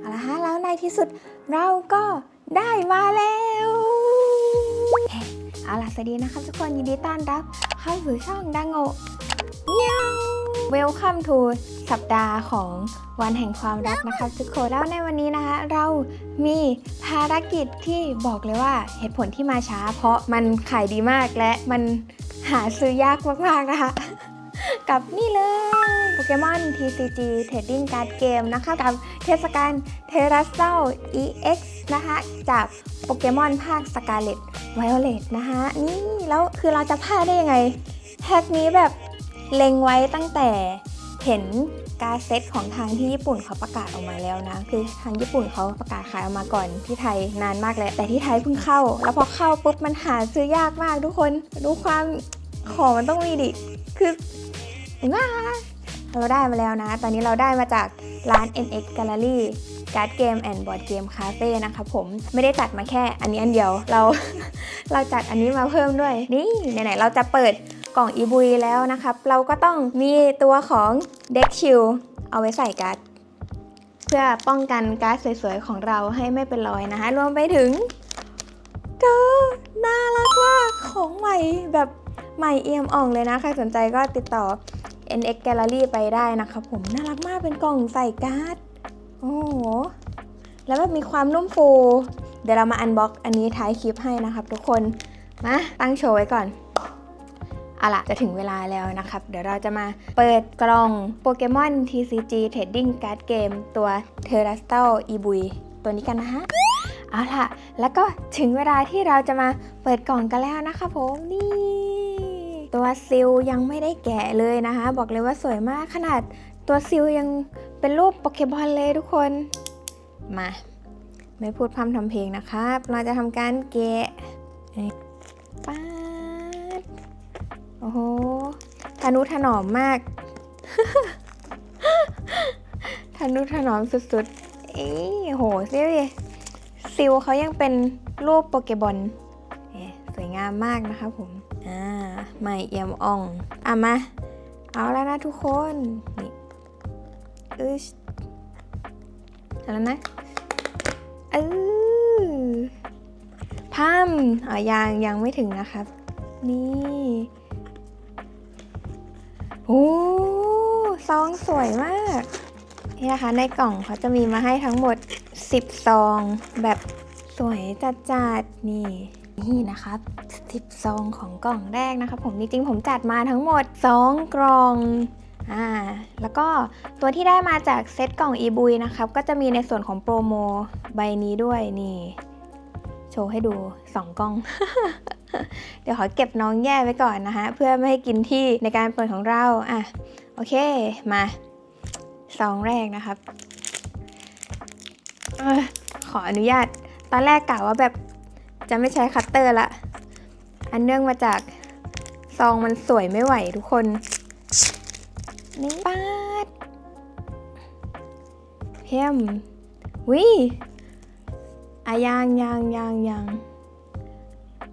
เอาละฮะแล้วในที่สุดเราก็ได้มาแล้วเฮ้เอาล่ะสวัสดีนะครับทุกคนยินดีต้อนรับเข้าสู่ช่องดังโงเมียวเวลคัมทูสัปดาห์ของวันแห่งความรักนะครับทุกคนแล้วในวันนี้นะคะ เรามีภารกิจที่บอกเลยว่าเหตุผลที่มาช้า เพราะมันขายดีมากและมันหาซื้อยากมากๆนะคะ กับนี่เลย โปเกมอน TCG Trading Card Game นะคะกับเทศกาล t e r a s a l EX นะคะจากโปเกมอนภาค Scarlet Violet นะคะนี่แล้วคือเราจะพลาดได้ยังไงแพ็กนี้แบบเล็งไว้ตั้งแต่เห็นการเซตของทางที่ญี่ปุ่นเขาประกาศออกมาแล้วนะ คือทางญี่ปุ่นเขาประกาศขายออกมาก่อนที่ไทยนานมากแล้วแต่ที่ไทยเพิ่งเข้า แล้วพอเข้าปุ๊บมันหาซื้อยากมากทุกคน ดูความของมันต้องมีดิ คือว้า เราได้มาแล้วนะ ตอนนี้เราได้มาจากร้าน NX Gallery การ์ดเกมแอนด์บอร์ดเกมคาเฟ่นะคะผมไม่ได้จัดมาแค่อันนี้อันเดียวเรา เราจัดอันนี้มาเพิ่มด้วย นี่ไหนๆเราจะเปิดกล่องอีบุยแล้วนะครับ เราก็ต้องมีตัวของเด็กชิลเอาไว้ใส่การ์ดเพื่อป้องกันการ์ดสวยๆ ของเราให้ไม่เป็นรอยนะคะรวมไปถึงเธอน่ารักมากของใหม่แบบใหม่เอี่ยมอ่องเลยนะ ใครสนใจก็ติดต่อ NX Gallery ไปได้นะครับผมน่ารักมากเป็นกล่องใส่การ์ด โอ้โห แล้วแบบมีความนุ่มฟู เดี๋ยวเรามาอันบ็อกอันนี้ท้ายคลิปให้นะครับทุกคน มาตั้งโชว์ไว้ก่อนเอาล่ะ จะถึงเวลาแล้วนะครับ เดี๋ยวเราจะมาเปิดกล่องโปเกมอน TCG Trading Card Game ตัว t e r a s t a l e b u i ตัวนี้กันนะฮะ เอาล่ะ แล้วก็ถึงเวลาที่เราจะมาเปิดกล่องกันแล้วนะคะผม นี่ ตัวซิลยังไม่ได้แกะเลยนะคะ บอกเลยว่าสวยมากขนาดตัวซิลยังเป็นรูปโปเกมอนเลยทุกคน มา ไม่พูดพร่ำทำเพลงนะครับ เราจะทำการแกะป๊าดโอ้โหทนุถนอมมากทนุถนอมสุดๆเอ้โหซิลซิลเขายังเป็นรูปโปเกบอลสวยงามมากนะคะผม อ่าใหม่เอี่ยมอ่องอะมา เอาแล้วนะทุกคนนี่อึชเอาแล้วนะเออพัมอ๋อยังยังไม่ถึงนะครับ นี่โอ้ซองสวยมากนี่นะคะในกล่องเขาจะมีมาให้ทั้งหมด 10 ซอง แบบสวยจัดๆนี่นี่นะครับ 10ซองของกล่องแรกนะครับผมจริงๆผมจัดมาทั้งหมด 2 กล่องอ่าแล้วก็ตัวที่ได้มาจากเซตกล่องอีบุยนะครับก็จะมีในส่วนของโปรโมใบนี้ด้วยนี่ โชว์ให้ดู 2 กล้อง เดี๋ยวขอเก็บน้องแย่ไว้ก่อนนะคะเพื่อไม่ให้กินที่ในการเปิดของเราอะโอเคมาซองแรกนะครับอขออนุญาต ตอนแรกกะว่าแบบจะไม่ใช้คัตเตอร์ละ อันเนื่องมาจากซองมันสวยไม่ไหวทุกคน นี่ปาดเพียมวิอายางยางยางยาง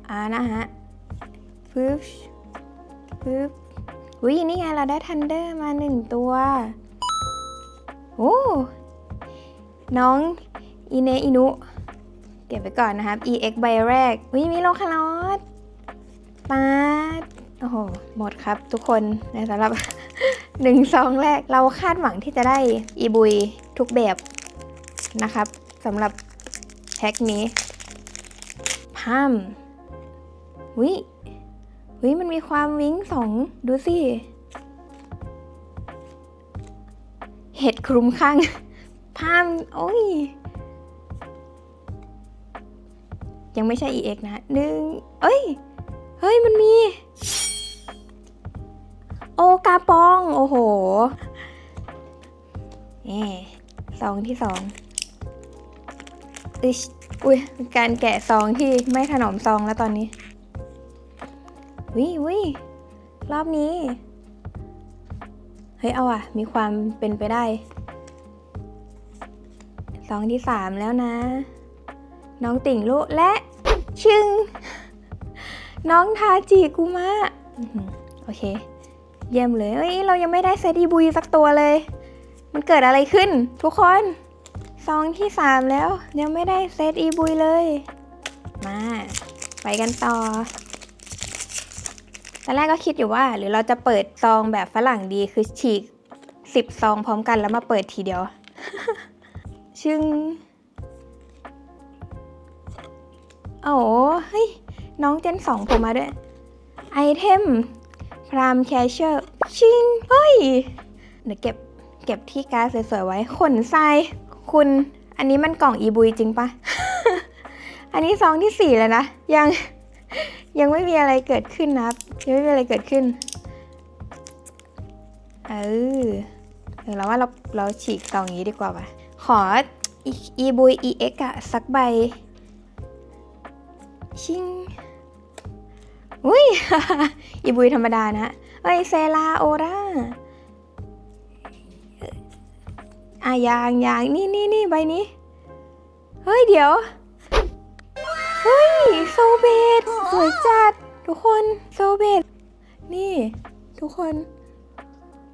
อ่านะฮะปึ๊บปึ๊บวินี่ไงเราได้ทันเดอร์มาหนึ่งตัวโอ้น้องอิเนอินุ เก็บไว้ก่อนนะครับ EX ใบแรกวิมีโลคาลอส ปาดโอ้โห หมดครับทุกคนในสำหรับ หนึ่งซองแรกเราคาดหวังที่จะได้อีบุยทุกแบบนะครับสำหรับแพ็คนี้พามวิวิมันมีความวิ้งสองดูสิเห็ดคลุมข้างพามโอ้ย ยังไม่ใช่ EX นะหนึ่งเอ้ย ฮ้ยมันมี โอกาปอง โอ้โหนี่ซองที่สองอิชอุ้ยการแกะซองที่ไม่ถนอมซองแล้วตอนนี้วิวิรอบนี้ เฮ้ย เอาอะมีความเป็นไปได้ ซองที่สามแล้วนะ น้องติ่งลูกและ ชึง น้องทาจิกุมะโอเค เยี่ยมเลยเอ้ย เรายังไม่ได้เซตอีบุยสักตัวเลย มันเกิดอะไรขึ้น ทุกคนซองที่สามแล้ว ยังไม่ได้เซตอีบุยเลย มา ไปกันต่อตอนแรกก็คิดอยู่ว่า หรือเราจะเปิดซองแบบฝรั่งดีคือฉีกสิบซองพร้อมกันแล้วมาเปิดทีเดียว ชึงโอ้โหเฮ้ย น้องเจนสองผมมาด้วย ไอเทมพรามแคชเชอร์ ชิง เฮ้ย เดี๋ยวเก็บ เก็บที่การ์ดสวยๆไว้ ขนทราย คุณ อันนี้มันกล่องอีบุยจริงปะ อันนี้ซองที่สี่แล้วนะ ยัง ยังไม่มีอะไรเกิดขึ้นนะยังไม่มีอะไรเกิดขึ้น เออเออเราว่าเรา เราฉีกกล่องนี้ดีกว่าปะขออีบุย EX อะสักใบ ชิง อุ้ย อีบุยธรรมดานะเอ้ยเซลาโอราอะยางยางนี่นี่นี่ใบนี้ เฮ้ย เดี๋ยว เฮ้ย โซเบตสวยจัด ทุกคนโซเบตนี่ ทุกคน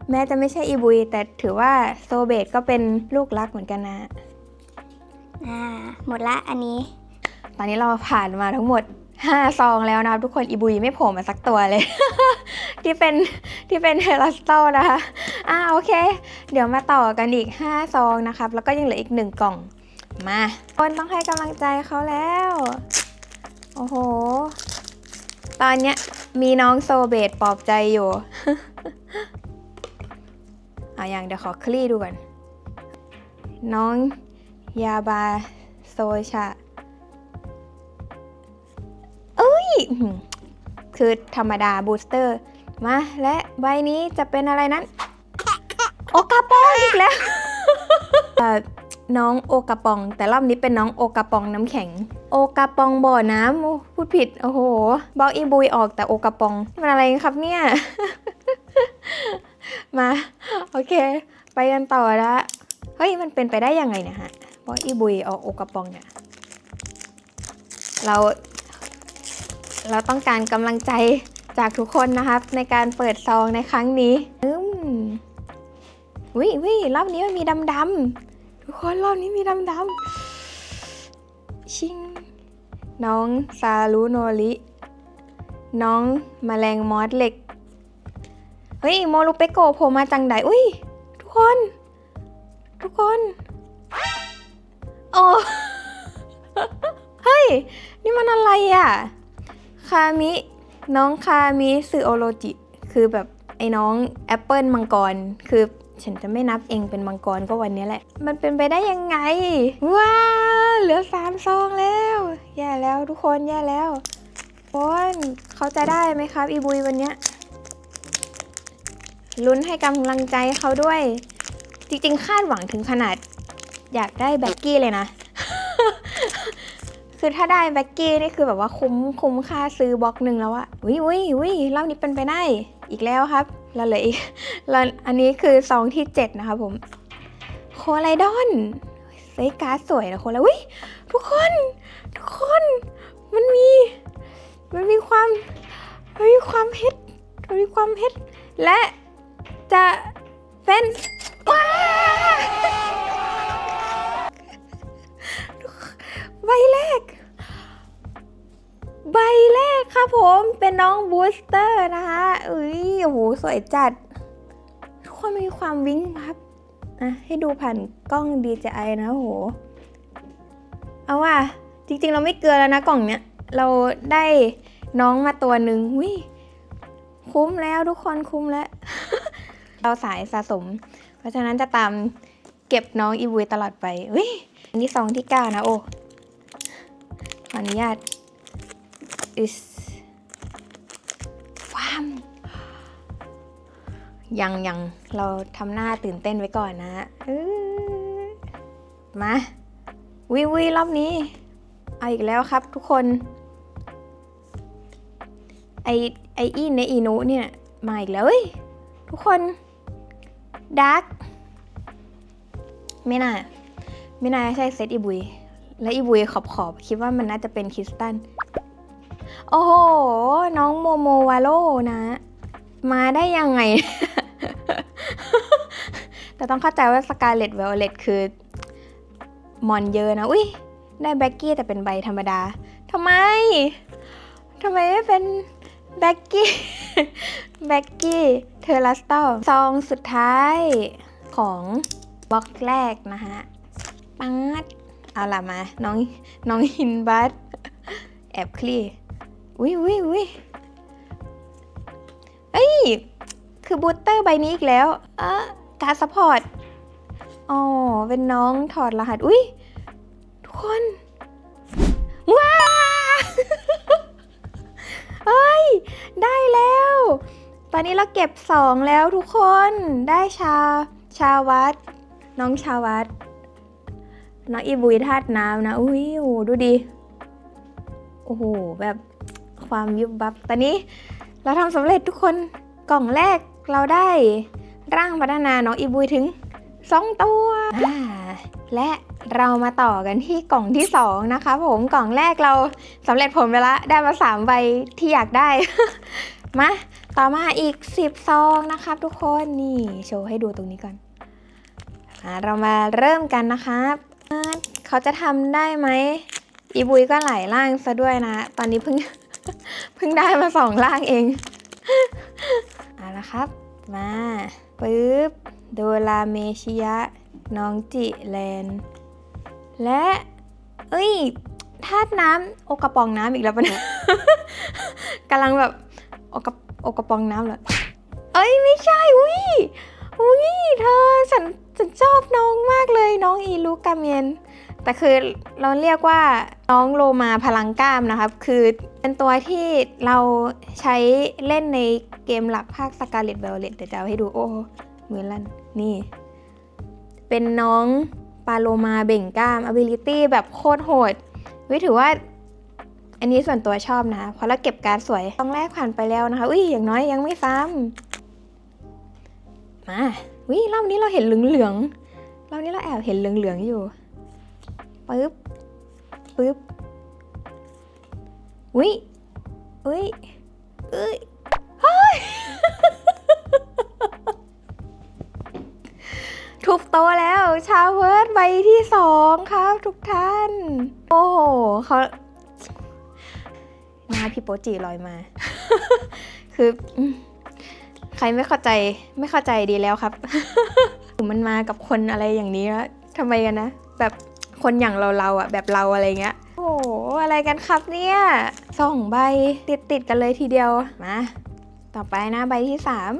แม้จะไม่ใช่อีบุย แต่ถือว่าโซเบตก็เป็นลูกรักเหมือนกันนะ อ่า หมดละอันนี้ ตอนนี้เราผ่านมาทั้งหมด 5ซองแล้วนะครับทุกคนอีบุยไม่โผล่มาสักตัวเลย ที่เป็นที่เป็นเฮลัสโตนะคะอ่าโอเค เดี๋ยวมาต่อกันอีก 5 ซองนะครับ แล้วก็ยังเหลืออีก 1 กล่อง มาคนต้องให้กำลังใจเขาแล้ว โอ้โห ตอนเนี้ยมีน้องโซเบตปลอบใจอยู่อะอย่างเดี๋ยวขอคลี่ดูก่อน น้องยาบาโซชา คือธรรมดาบูสเตอร์ มา และใบนี้จะเป็นอะไรนั้น โอกาปองอีกแล้ว น้องโอกาปอง แต่รอบนี้เป็นน้องโอกาปองน้ำแข็ง โอกาปองบ่อน้ำพูดผิด โอ้โหบอกอีบุยออกแต่โอกาปองมันอะไรกันครับเนี่ย มา โอเค ไปกันต่อละเฮ้ย มันเป็นไปได้ยังไงเนะฮะบอกอีบุยออกโอกาปองเนี่ยเรา เราต้องการกำลังใจจากทุกคนนะครับ ในการเปิดซองในครั้งนี้อืมวิวิรอบนี้มันมีดำดำทุกคนรอบนี้มีดำดำชิง น้องซารุโนริน้องมแมลงมอสเหล็ก เฮ้ยโมรุเปโกโผล่มาจังไดอุ้ย ทุกคน ทุกคน โอ้ เฮ้ย นี่มันอะไรอะ คามิ น้องคามิสึโอโรจิ คือแบบไอ้น้องแอปเปิลมังกร คือฉันจะไม่นับเองเป็นมังกรก็วันนี้แหละ มันเป็นไปได้ยังไง ว้าเหลือสามซองแล้ว แย่แล้วทุกคนแย่แล้วคนเขาจะได้ไหมครับ อีบุยวันเนี้ยลุ้นให้กำลังใจเขาด้วย จริงๆ คาดหวังถึงขนาด อยากได้แบ็กกี้เลยนะ คือถ้าได้แบ็กกี้นี่คือแบบว่าคุ้มคุ้มค่าซื้อบล็อกหนึ่งแล้วอะวิวิวิรอบนี้เป็นไปได้อีกแล้วครับเราเหลืออีกเราอันนี้คือซองที่ 7 นะคะผมโคไลดอนเซการ์ดสวยนะโคไลวิทุกคน ทุกคนมันมี มันมีความมันมีความเพชรมันมีความเพชรและจะเป็นว้า ใบแรก ใบแรกครับผมเป็นน้องบูสเตอร์นะคะอุ้ยโอ้โหสวยจัดทุกคนมีความวิ้งครับอะให้ดูผ่านกล้อง DJI นะโห เอาว่ะจริงๆ เราไม่เกลือแล้วนะกล่องเนี้ย เราได้น้องมาตัวหนึ่งวิคุ้มแล้วทุกคนคุ้มแล้ว เราสายสะสม เพราะฉะนั้นจะตามเก็บน้องอีบุยตลอดไปอุ้ยอันนี้ซองที่เก้านะโอ้ ขออนุญาต is ฟามยังยังเราทำหน้าตื่นเต้นไว้ก่อนนะมาวิวิรอบนี้ เอาอีกแล้วครับทุกคน ไอไออีเนอีนุเนี่ย มาอีกแล้วเฮ้ยทุกคนดาร์กไม่น่า ไม่น่าใช่เซตอีบุย และอีบุยขอบขอบคิดว่ามันน่าจะเป็นคริสตัน โอ้โห น้องโมโมวาโลนะ มาได้ยังไง แต่ต้องเข้าใจว่าสกาเลตเวลเลตคือ มอนเยอะนะ อุ้ยได้แบ็กกี้แต่เป็นใบธรรมดาทำไมทำไมไม่เป็นแบ็กกี้แบ็กกี้เทอร์ลัสตอซองสุดท้ายของบล็อกแรกนะฮะปังด เอาล่ะมา น้องน้องฮินบัตแอบคลี่อุ้ยอุ้ยอุ้ยเอ้ย คือบูตเตอร์ใบนี้อีกแล้ว เออการสปอร์ตอ๋อ เป็นน้องถอดรหัส อุ้ยทุกคน ว้าเฮ้ย ได้แล้ว ตอนนี้เราเก็บสองแล้วทุกคน ได้ชา ชาวัด น้องชาวัด น้องอีบุยธาตุน้ำนะ อุ้ยโอ้โหดูดิ โอ้โห แบบความยุบบับ ตอนนี้เราทำสำเร็จทุกคน กล่องแรกเราได้ร่างพัฒนาน้องอีบุยถึงสองตัว และเรามาต่อกันที่กล่องที่ 2 นะคะผม กล่องแรกเราสำเร็จผลไปละได้มา3ใบที่อยากได้ มา ต่อมาอีก 10 ซองนะครับทุกคน นี่โชว์ให้ดูตรงนี้ก่อนอเรามาเริ่มกันนะครับ เขาจะทำได้ไหมอีบุยก็หลายร่างซะด้วยนะ ตอนนี้เพิ่งเพิ่งได้มาสองร่างเองเอาละครับ มาปึ๊บโดราเมชิยะ น้องจิแลน และ เอ้ยธาตุน้ำโอกระปองน้ำอีกแล้วปะเนี่ยกำลังแบบโอกระโอกระปองน้ำเหรอเอ้ยไม่ใช่อุ้ยอุ้ยเธอฉัน ฉันชอบน้องมากเลยน้องอีลูกาเมียนแต่คือเราเรียกว่าน้องโลมาพลังกล้ามนะครับ คือเป็นตัวที่เราใช้เล่นในเกมหลักภาคสกาเลตเบลเลตเดี๋ยวจะเอาให้ดูโอ้มือลั่นนี่ เป็นน้องปาโลมาเบ่งกล้าม ability แบบโคตรโหดวิถือว่า อันนี้ส่วนตัวชอบนะ เพราะเราเก็บการดสวยต้องแรกผ่านไปแล้วนะคะ อุ้ยอย่างน้อยยังไม่ซ้ำมา วิรอบนี้เราเห็นเหลืองๆรอบนี้เราแอบเห็นเหลืองๆอยู่ปึ๊บปึ๊บอุ้ยอุ้ยเอ้ยเฮ้ยทุบโตแล้วชาวเวิร์ดใบที่สองครับทุกท่าน โอ้โหเขาหน้าพี่โปจิลอยมา คือ ครไม่เข้าใจไม่เข้าใจดีแล้วครับมันมากับคนอะไรอย่างนี้แล้วทำไมกันนะ แบบคนอย่างเราเราอะแบบเราอะไรเงี้ยโอ้โหอะไรกันครับเนี่ยสองใบติดติดกันเลยทีเดียวมาต่อไปนะใบที่สาม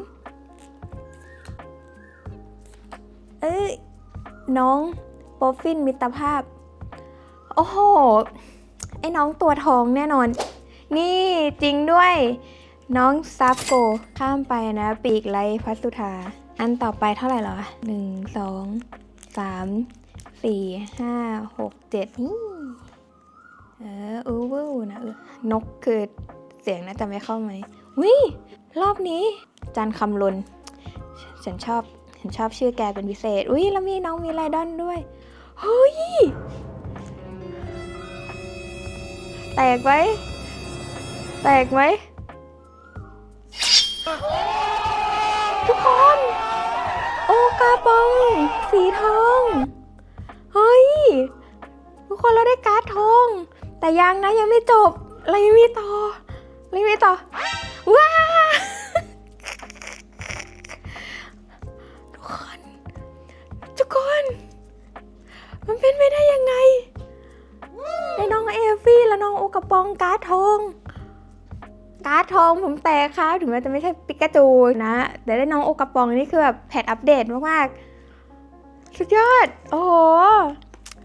เอ้ยน้องโปฟินมิตรภาพ โอ้โห ไอ้น้องตัวทองแน่นอน นี่จริงด้วย น้องซับโก ข้ามไปนะ ปีกไลพัสุธา อันต่อไปเท่าไหร่หรอหนึ่งสองสามสี่ห้าหกเจ็ดนี่เอออูวูนะนกคือเสียงน่าจะไม่เข้าไหมวิรอบนี้ จันคำลนฉันชอบฉันชอบชื่อแกเป็นพิเศษ อุ้ยแล้วมีน้องมีไลดอนด้วย เฮ้ย แตกไหมแตกไหม ทุกคน โอกาปอง สีทอง เฮ้ย ทุกคนเราได้การ์ดทอง แต่ยังนะยังไม่จบเรายังมีต่อเรายังมีต่อ ว้าทุกคน ทุกคน มันเป็นไปได้ยังไงได้น้องเอฟฟี่และน้องโอกระปองการ์ดทอง การ์ดทองผมแตกครับถึงแม้จะไม่ใช่ปิกาจูนะ แต่ได้น้องโอกระปองนี่คือแบบแพทอัปเดตมากๆ สุดยอด โอ้โห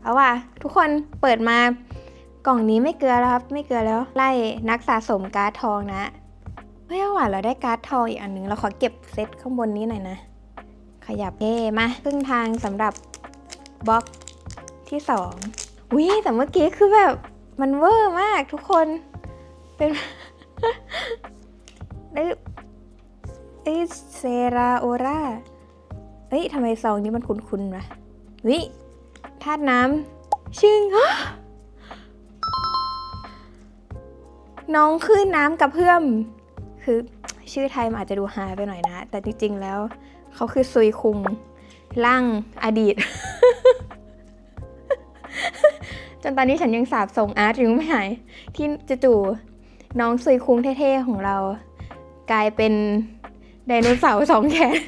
เอาว่ะ ทุกคนเปิดมากล่องนี้ไม่เกลือแล้วครับ ไม่เกลือแล้วไล่นักสะสมการ์ดทองนะเฮ้ยเอาว่ะเราได้การ์ดทองอีกอันนึง เราขอเก็บเซตข้างบนนี้หน่อยนะ ขยับเย่มาครึ่งทางสำหรับบล็อกที่สองวิแต่เมื่อกี้คือแบบมันเวอร์มากทุกคนเป็น เอ้ยเอ้เซราโอราเอ้ยทำไมซองนี้มันคุ้นๆวะวิธาตุน้ำชื่งน้องคลื่นน้ำกับเพื่อม คือชื่อไทยมันอาจจะดูฮาไปหน่อยนะ แต่จริงๆแล้ว เขาคือซุยคุงร่างอดีต จนตอนนี้ฉันยังสาบส่งอาร์ตยังไม่หาย ที่จู่ น้องซุยคุงเท่ๆของเรา กลายเป็นไดโนเสาร์สองแขน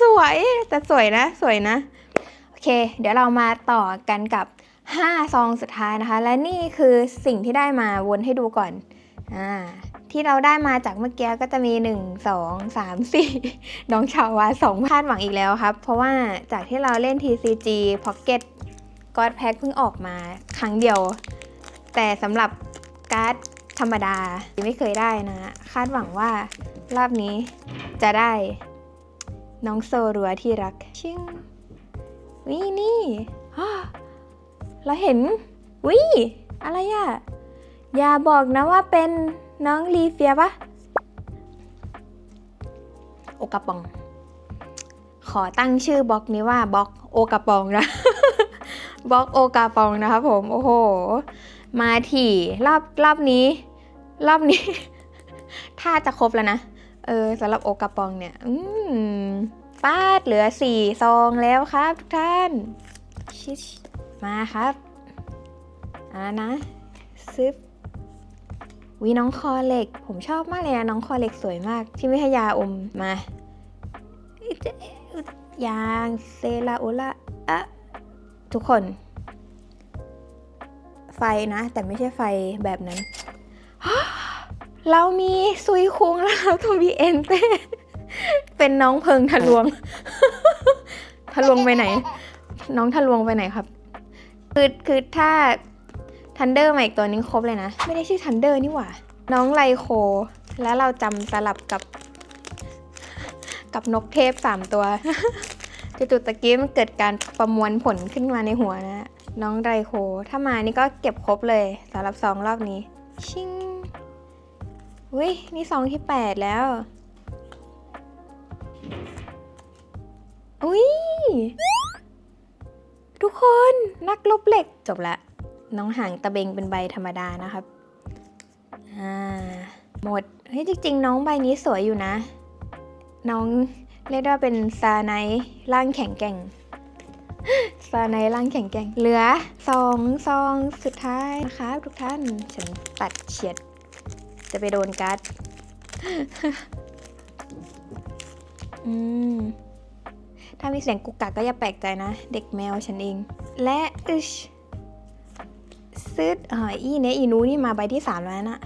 สวย แต่สวยนะ สวยนะ โอเค เดี๋ยวเรามาต่อกันกับ 5 ซองสุดท้ายนะคะ และนี่คือสิ่งที่ได้มาวนให้ดูก่อนอ่าที่เราได้มาจากเมื่อกี้ก็จะมี 1 2 3 4 น้องชาวาสองคาดหวังอีกแล้วครับ เพราะว่าจากที่เราเล่น TCG Pocket God Pack เพิ่งออกมาครั้งเดียว แต่สำหรับการ์ดธรรมดาไม่เคยได้นะ คาดหวังว่ารอบนี้จะได้น้องโซรัวที่รัก ชิงวินี่เราเห็นวิอะไรอะอย่าบอกนะว่าเป็นน้องลีเฟียปะโอกาปอง ขอตั้งชื่อบล็อกนี้ว่าบล็อกโอกาปองนะ บล็อกโอกาปองนะครับผม โอ้โห มาถี่รอบรอบนี้ รอบนี้ ถ้าจะครบแล้วนะ เออสำหรับโอกาปองเนี่ย อืมปาดเหลือสี่ซองแล้วครับทุกท่าน ชิชมาครับอ่านะซึบวีน้องคอเหล็ก ผมชอบมากเลยนะน้องคอเหล็กสวยมาก ที่ไม่ให้ยาอมมายางเซลาโอลาอะ ทุกคน ไฟนะ แต่ไม่ใช่ไฟแบบนั้น เรามีซุยคุงแล้วเราตัวมีเอ็นเต้เป็นน้องเพิงทะลวง ทะลวงไปไหน น้องทะลวงไปไหนครับ คือคือถ้าทันเดอร์มาอีกตัวนึงครบเลยนะ ไม่ได้ชื่อทันเดอร์นี่หว่า น้องไลโค แล้วเราจำสลับกับ กับนกเทพสามตัว จุดๆตะกี้มันเกิดการประมวลผลขึ้นมาในหัวนะ น้องไดโค ถ้ามานี่ก็เก็บครบเลยสำหรับสองรอบนี้ ชิงอุ้ยนี่ซองที่8แล้ว อุ้ยทุกคนนักลบเหล็กจบละ น้องหางตะเบงเป็นใบธรรมดานะครับ อ่า หมด เฮ้ยจริง ๆ น้องใบนี้สวยอยู่นะ น้อง เรียกได้ว่าเป็นซาไนร่างแข็งแกร่งซาไนร่างแข็งแกร่ง เหลือสองซองสุดท้ายนะครับทุกท่าน ฉันตัดเฉียด จะไปโดนการ์ด อืม ถ้ามีเสียงกุกกักก็อย่าแปลกใจนะ เด็กแมวฉันเอง และอึชซึดอ่าอีเนอีนูนี่มาใบที่ 3 แล้วนะ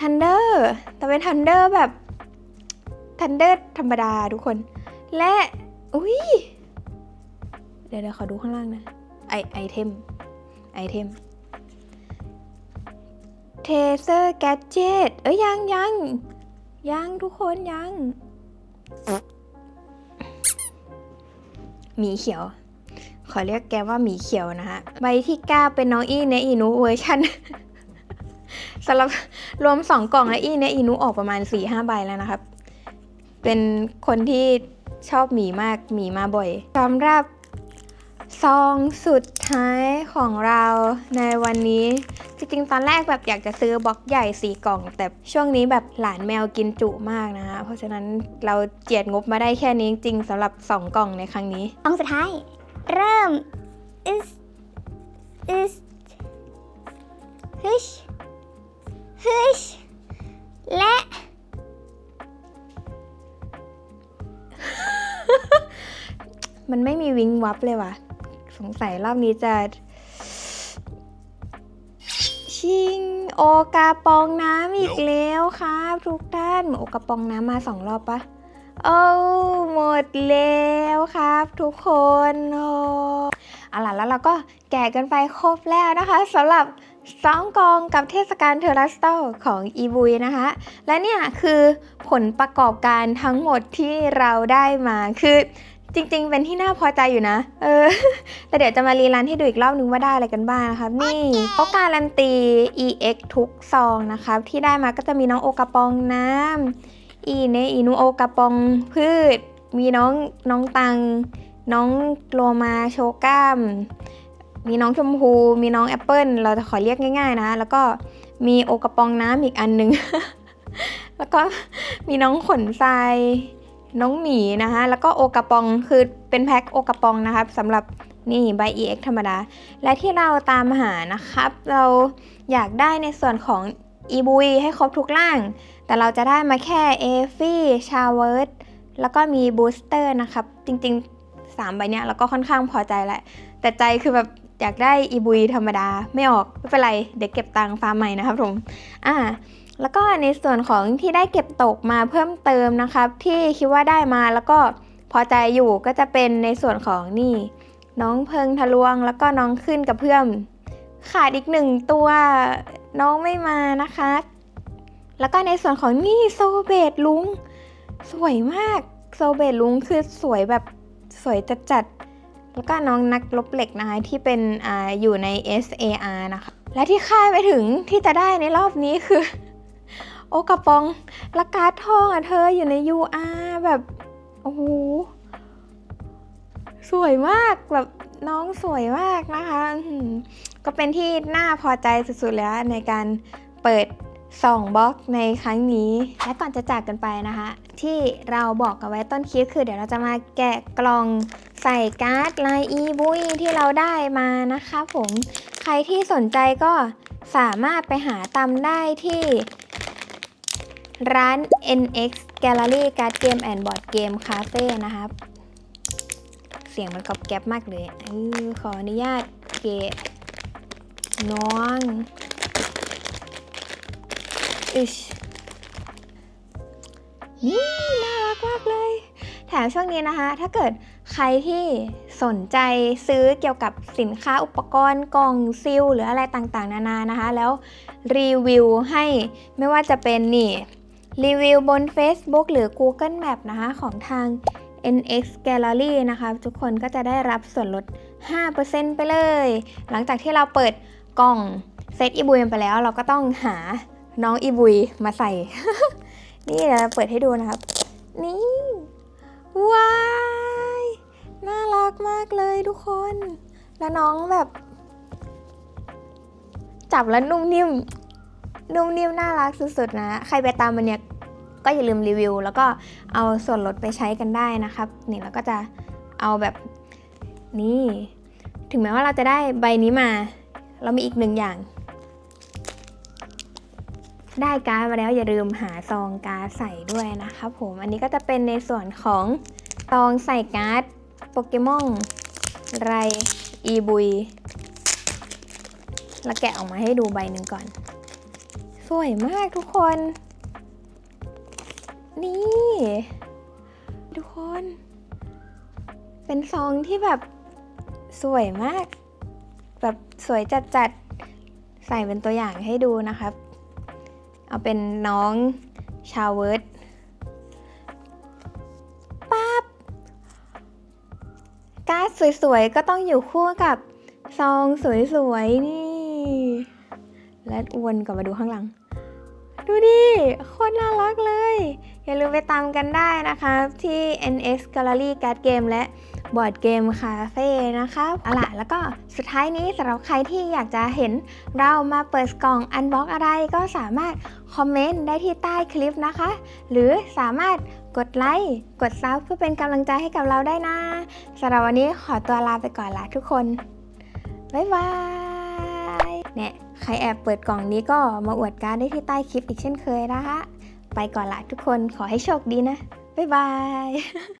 ทันเดอร์แต่เป็นทันเดอร์แบบ ทันเดอร์ธรรมดาทุกคน และ อุ้ยเดี๋ยวเดี๋ยวขอดูข้างล่างนะ ไอไอเทม ไอเทมเทเซอร์แกจเจตเอ้ยยังยังยังทุกคนยังหมีเขียว ขอเรียกแกว่าหมีเขียวนะฮะ ใบที่9เป็นน้องอีเนอีนูเวอร์ชันสำหรับรวม2กล่องและอีเนอีนูออกประมาณ4-5ใบแล้วนะครับ เป็นคนที่ชอบหมีมากหมีมาบ่อยสำหรับซองสุดท้ายของเราในวันนี้ จริงๆ ตอนแรกแบบอยากจะซื้อบล็อกใหญ่4กล่อง แต่ช่วงนี้แบบหลานแมวกินจุมากนะฮะเพราะฉะนั้นเราเจียดงบมาได้แค่นี้จริงๆสำหรับ 2 กล่องในครั้งนี้ซองสุดท้าย เริ่ม is is ฮึชฮึชและ มันไม่มีวิงวับเลยว่ะ สงสัยรอบนี้จะ ชิงโอกาปองน้ำอีกแล้วครับ ทุกท่านโอกาปองน้ำมาสองรอบปะโอ้หมดแล้วครับ ทุกคนโอ้เอาล่ะแล้วเราก็แกะกันไปครบแล้วนะคะสำหรับสองกองกับเทศกาลเทอรัสโตของอีบุยนะคะ และเนี่ยคือผลประกอบการทั้งหมดที่เราได้มาคือ จริง ๆ เป็นที่น่าพอใจอยู่นะ เออ แต่เดี๋ยวจะมารีรันให้ดูอีกรอบนึงว่าได้อะไรกันบ้างนะครับนี่เขาการันตี EX ทุกซองนะครับที่ได้มาก็จะมีน้องโอกระปองน้ำอีเนอีนูโอกระปองพืช มีน้องน้องตัง น้องโลมาโชก้าม มีน้องชมพู มีน้องแอปเปิลเราจะขอเรียกง่าย ๆ นะ แล้วก็มีโอกระปองน้ำอีกอันหนึ่งแล้วก็มีน้องขนทราย น้องหมีนะคะ แล้วก็โอกระปองคือเป็นแพ็คโอกระปองนะครับสำหรับนี่ใบ EX ธรรมดา และที่เราตามหานะครับ เราอยากได้ในส่วนของอีบุยให้ครบทุกร่าง แต่เราจะได้มาแค่เอฟี่ชาเวิร์ดแล้วก็มีบูสเตอร์นะครับ จริงๆ 3 ใบเนี้ยเราก็ค่อนข้างพอใจแหละ แต่ใจคือแบบอยากได้อีบุยธรรมดา ไม่ออก ไม่เป็นไร เดี๋ยวเก็บตังค์ฟาร์มใหม่นะครับผม อ่า แล้วก็ในส่วนของที่ได้เก็บตกมาเพิ่มเติมนะครับ ที่คิดว่าได้มาแล้วก็พอใจอยู่ก็จะเป็นในส่วนของนี่ น้องเพิงทะลวง แล้วก็น้องขึ้นกับเพื่อมขาดอีกหนึ่งตัวน้องไม่มานะคะ แล้วก็ในส่วนของนี่โซเบตลุง สวยมากโซเบตลุงคือสวยแบบสวยจัดๆแล้วก็น้องนักลบเหล็กนะคะที่เป็นออยู่ใน SAR นะคะ และที่คาดไปถึงที่จะได้ในรอบนี้คือ โอกระปองและการ์ดทองอะเธออยู่ใน UR แบบ โอ้โห สวยมากแบบน้องสวยมากนะคะ ก็เป็นที่น่าพอใจสุดๆแล้วในการเปิดส่องบล็อกในครั้งนี้ และก่อนจะจากกันไปนะคะ ที่เราบอกกันไว้ต้นคลิปคือเดี๋ยวเราจะมาแกะกล่องใส่การ์ดลายอีบุยที่เราได้มานะคะผม ใครที่สนใจก็สามารถไปหาตามได้ที่ ร้าน NX Gallery Card Game and Board Game Cafe นะครับ เสียงมันกรอบแก๊บมากเลยออขออนุญาตเกะน้องอิชนี่น่ารักมากเลย แถมช่วงนี้นะคะ ถ้าเกิดใครที่สนใจซื้อเกี่ยวกับสินค้าอุปกรณ์กล่องซิลหรืออะไรต่างๆ นานานะคะ แล้วรีวิวให้ไม่ว่าจะเป็นนี่ รีวิวบน Facebook หรือ Google Map นะคะของทาง NX Gallery นะคะ ทุกคนก็จะได้รับส่วนลด 5%ไปเลย หลังจากที่เราเปิดกล่องเซตอีบุยไปแล้ว เราก็ต้องหาน้องอีบุยมาใส่ นี่เดี๋ยวเราเปิดให้ดูนะครับ นี่ ว้าย น่ารักมากเลยทุกคน แล้วน้องแบบ จับแล้วนุ่มนิ่ม นุ่มนิ่มน่ารักสุดๆนะ ใครไปตามมันเนี่ยก็อย่าลืมรีวิว แล้วก็เอาส่วนลดไปใช้กันได้นะครับ นี่เราก็จะเอาแบบนี่ ถึงแม้ว่าเราจะได้ใบนี้มา เรามีอีกหนึ่งอย่าง ได้การ์ดมาแล้วอย่าลืมหาซองการ์ดใส่ด้วยนะครับผมอันนี้ก็จะเป็นในส่วนของซองใส่การ์ดโปเกมอนไรอีบุยแล้วแกะออกมาให้ดูใบหนึ่งก่อน วยมากทุกคน นี่ ทุกคน เป็นซองที่แบบสวยมาก แบบสวยจัดๆ ใส่เป็นตัวอย่างให้ดูนะครับ เอาเป็นน้องชาวเวิร์ดปั๊บการ์ดสวยๆ ก็ต้องอยู่คู่กับซองสวยๆ นี่และวนกลับมาดูข้างหลัง ดูดิ โคตรน่ารักเลย อย่าลืมไปตามกันได้นะคะที่ NX Gallery Card Game และ Board Game Cafe นะคะเอาล่ะแล้วก็สุดท้ายนี้สำหรับใครที่อยากจะเห็นเรามาเปิดกล่องอันบ็อกอะไรก็สามารถคอมเมนต์ได้ที่ใต้คลิปนะคะ หรือสามารถกดไลค์ กดซับเพื่อเป็นกำลังใจให้กับเราได้นะสำหรับวันนี้ขอตัวลาไปก่อนละทุกคน บ๊ายบายเนี่ย ใครแอบเปิดกล่องนี้ก็มาอวดการได้ที่ใต้คลิปอีกเช่นเคยนะคะ ไปก่อนละทุกคนขอให้โชคดีนะ บ๊ายบาย